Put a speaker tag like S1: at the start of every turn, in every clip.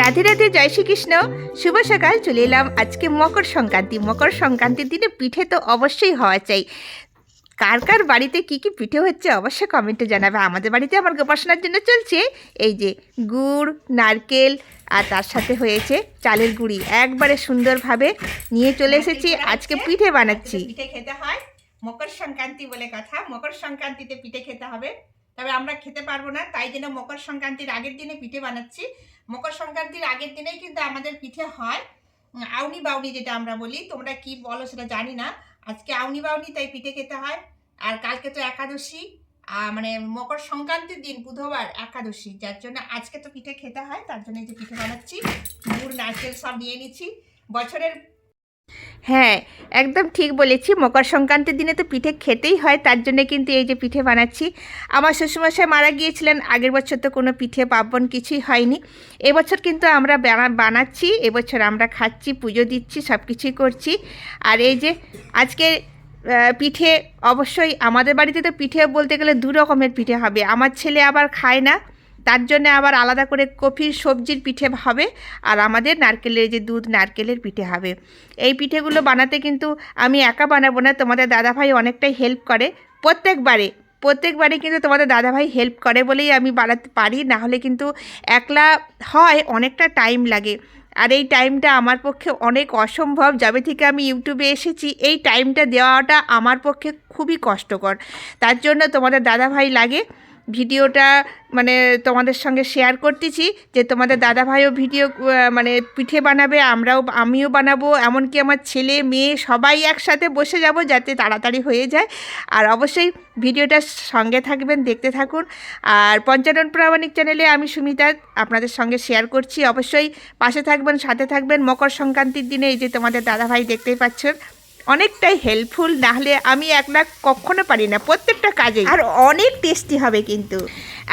S1: রাধে রাধে, জয় শ্রীকৃষ্ণ। শুভ সকাল, চলে এলাম আজকে মকর সংক্রান্তি। মকর সংক্রান্তির দিনে পিঠে তো অবশ্যই হওয়া চাই। কার কার বাড়িতে কি কি পিঠে হচ্ছে অবশ্যই কমেন্টে জানাবে। আমাদের বাড়িতে আমার গোপাসনার জন্য চলছে এই যে গুড় নারকেল আর তার সাথে হয়েছে চালের গুঁড়ি। একবারে সুন্দরভাবে নিয়ে চলে এসেছি। আজকে পিঠে বানাচ্ছি। পিঠে খেতে হয়। মকর সংক্রান্তি বলে কথা। মকর সংক্রান্তিতে পিঠে খেতে হবে। তবে আমরা খেতে পারব না তাই জন্য মকর সংক্রান্তির আগের দিনে পিঠে বানাচ্ছি। মকর সংক্রান্তির আগের দিনেই কিন্তু আমাদের পিঠে হয়। আউনি বাউনি যেটা আমরা বলি তোমরা কি বলো সেটা জানি না। আজকে আউনি বাউনি তাই পিঠে খেতে হয়। আর কালকে তো একাদশী মানে মকর সংক্রান্তির দিন, বুধবার একাদশী, যার জন্য আজকে তো পিঠে খেতে হয়, তার জন্য এই যে পিঠে বানাচ্ছি। গুড়, নারকেল সব নিয়ে নিচ্ছি। বছরের হ্যাঁ একদম ঠিক বলেছি। মকর সংক্রান্তির দিনে তো পিঠে খেতেই হয়, তার জন্য কিন্তু এই যে পিঠে বানাচ্ছি। আমার শ্বশুরমশাই মারা গিয়েছিলেন, আগের বছর তো কোনো পিঠে পার্বণ কিছুই হয়নি। এবছর কিন্তু আমরা বানাচ্ছি এবছর আমরা খাচ্ছি, পুজো দিচ্ছি সব কিছুই করছি। আর এই যে আজকে পিঠে অবশ্যই আমাদের বাড়িতে তো পিঠে বলতে গেলে দু রকমের পিঠে হবে। আমার ছেলে আবার খায় না। তার জন্য আবার আলাদা করে কফির সবজির পিঠে হবে আর আমাদের নারকেলের যে দুধ, নারকেলের পিঠে হবে। এই পিঠেগুলো বানাতে কিন্তু আমি একা বানাবো না, তোমাদের দাদাভাই অনেকটাই হেল্প করে। প্রত্যেকবারে প্রত্যেকবারে কিন্তু তোমাদের দাদাভাই হেল্প করে বলেই আমি বানাতে পারি, না হলে কিন্তু একলা হয় অনেকটা টাইম লাগে। আর এই টাইমটা আমার পক্ষে অনেক অসম্ভব। যাবে থেকে আমি ইউটিউবে এসেছি, এই টাইমটা দেওয়াটা আমার পক্ষে খুবই কষ্টকর। তার জন্য তোমাদের দাদাভাই লাগে। ভিডিওটা মানে তোমাদের সঙ্গে শেয়ার করতেছি যে তোমাদের দাদাভাইও ভিডিও মানে পিঠে বানাবে আমরাও আমিও বানাবো এমনকি আমার ছেলে মেয়ে সবাই একসাথে বসে যাব যাতে তাড়াতাড়ি হয়ে যায়। আর অবশ্যই ভিডিওটা সঙ্গে থাকবেন দেখতে থাকুন। আর পঞ্চানন প্রামাণিক চ্যানেলে আমি সুমিতা আপনাদের সঙ্গে শেয়ার করছি। অবশ্যই পাশে থাকবেন সাথে থাকবেন। মকর সংক্রান্তির দিনে এই যে তোমাদের দাদাভাই দেখতেই পাচ্ছেন অনেকটাই হেল্পফুল না হলে আমি একলা কখনো পারি না প্রত্যেকটা কাজে আর অনেক টেস্টি হবে কিন্তু।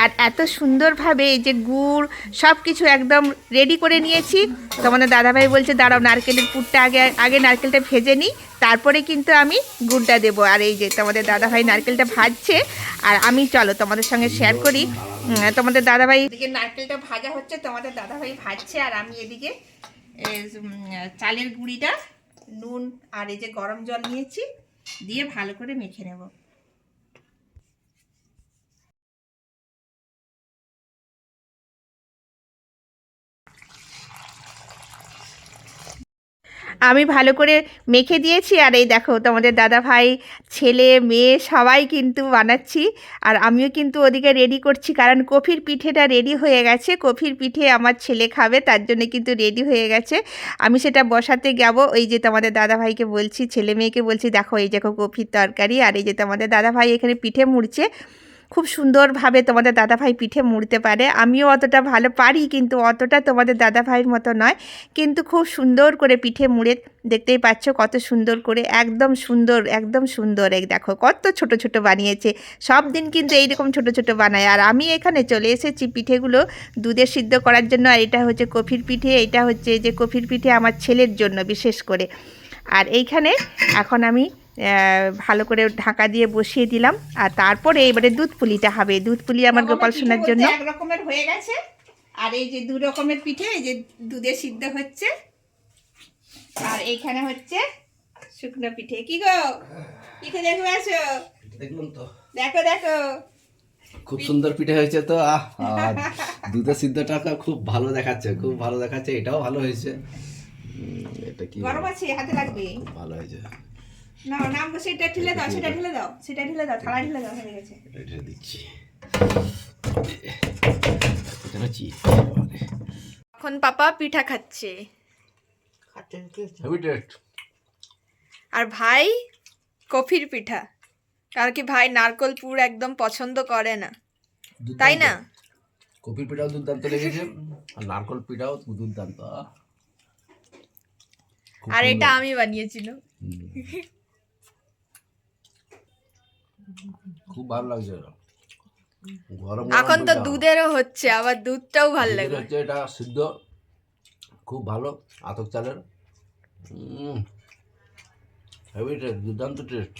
S1: আর এত সুন্দরভাবে এই যে গুড় সব কিছু একদম রেডি করে নিয়েছি। তোমাদের দাদাভাই বলছে দাঁড়াও নারকেলের পুরটা আগে আগে নারকেলটা ভেজে নিই তারপরে কিন্তু আমি গুড়টা দেবো। আর এই যে তোমাদের দাদাভাই নারকেলটা ভাজছে আর আমি চলো তোমাদের সঙ্গে শেয়ার করি। তোমাদের দাদাভাই এদিকে নারকেলটা ভাজা হচ্ছে তোমাদের দাদাভাই ভাজছে আর আমি এদিকে চালের গুঁড়িটা নুন আর এই যে গরম জল নিয়েছি দিয়ে ভালো করে মেখে নেব। আমি ভালো করে মেখে দিয়েছি আর এই দেখো তোমাদের দাদা ভাই, ছেলে, মেয়ে সবাই কিন্তু বানাচ্ছি আর আমিও কিন্তু ওদিকে রেডি করছি কারণ কফির পিঠেটা রেডি হয়ে গেছে। কফির পিঠে আমার ছেলে খাবে, তার জন্য কিন্তু রেডি হয়ে গেছে। আমি সেটা বসাতে যাব। ওই যে তোমাদের দাদা ভাইকে বলছি, ছেলে মেয়েকে বলছি, দেখো এই দেখো কফির তরকারি আর এই যে তোমাদের দাদা ভাই এখানে পিঠে মুড়ছে। খুব সুন্দরভাবে তোমাদের দাদাভাই পিঠে মুড়তে পারে। আমিও অতটা ভালো পারি, কিন্তু অতটা তোমাদের দাদাভাইয়ের মতো নয়। কিন্তু খুব সুন্দর করে পিঠে মুড়ে দেখতেই পাচ্ছ কত সুন্দর করে, একদম সুন্দর একদম সুন্দর। এই দেখো কত ছোট ছোট বানিয়েছে। সব দিন কিন্তু এইরকম ছোট ছোট বানায়। আর আমি এখানে চলে এসেছি পিঠেগুলো দুধে সিদ্ধ করার জন্য। আর এটা হচ্ছে কফির পিঠে, এটা হচ্ছে যে কফির পিঠে আমার ছেলের জন্য বিশেষ করে। আর এইখানে এখন আমি ভালো করে ঢাকা দিয়ে বসিয়ে দিলাম। আর তারপরে এবারে দুধ পুলিটা হবে। দুধ পুলি আমার গোপাল সোনার জন্য। এক রকমের হয়ে গেছে। আর এই যে দু রকমের পিঠে এই যে দুধে সিদ্ধ হচ্ছে। আর এইখানে হচ্ছে শুকনো পিঠে। কি গো? পিঠে দেখবে আসো
S2: দেখলাম তো।
S1: দেখো দেখো।
S2: খুব সুন্দর পিঠে হয়েছে তো। আহ আহ, দুধের সিদ্ধটা খুব ভালো দেখাচ্ছে খুব ভালো দেখাচ্ছে। এটাও ভালো হয়েছে। এটা কি
S1: গরম আছে হাতে লাগবে।
S2: ভালো হয়েছে।
S1: না নাম সেটা ঢেলে দাও সেটা ঢেলে দাও সেটা ঢেলে দাও থালা ঢেলে দাও হয়ে গেছে।
S2: এটা দিচ্ছি।
S3: এখন পাপা পিঠা খাচ্ছে। আর ভাই কফির পিঠা। কারণ কি ভাই নারকল পুর একদম পছন্দ করে না। তাই না?
S2: কপির পিঠাও দুর্দান্ত লেগেছে। আর নারকল পিঠাও দুর্দান্ত।
S3: আর এটা আমি বানিয়েছিলাম।
S2: খুব ভালো লাগছে গরম
S3: এখন তো দুধেরও হচ্ছে আবার দুধটাও ভালো লাগবে
S2: হচ্ছে এটা সিদ্ধ খুব ভালো আতক চালের। হেভি টেস্ট দুর্দান্ত টেস্ট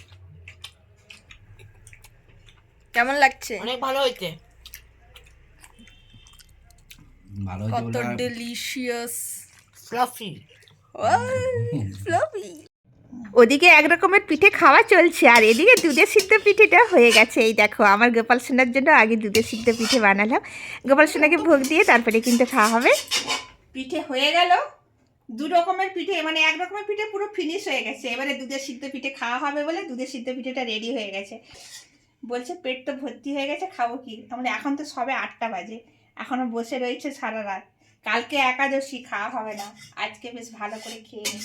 S3: কেমন লাগছে?
S4: অনেক ভালো হয়েছে।
S2: ভালো হয়েছে
S3: কত ডেলিশিয়াস
S4: ফ্লাফি
S3: ফ্লাফি
S1: ওদিকে এক রকমের পিঠে খাওয়া চলছে, আর এদিকে দুধের সিদ্ধ পিঠেটা হয়ে গেছে। এই দেখো, আমার গোপাল সোনার জন্য আগে দুধের সিদ্ধ পিঠে বানালাম। গোপাল সোনাকে ভোগ দিয়ে তারপরে কিন্তু খাওয়া হবে। পিঠে হয়ে গেল। দু রকমের পিঠে মানে এক রকমের পিঠে পুরো ফিনিশ হয়ে গেছে। এবারে দুধের সিদ্ধ পিঠে খাওয়া হবে বলে দুধের সিদ্ধ পিঠেটা রেডি হয়ে গেছে। বলছে, পেট তো ভর্তি হয়ে গেছে, খাব কি? আমরা এখন তো সবে আটটা বাজে। এখনও বসে রয়েছে সারা রাত। কালকে একাদশী, খাওয়া হবে না। আজকে বেশ ভালো করে খেয়ে নিই।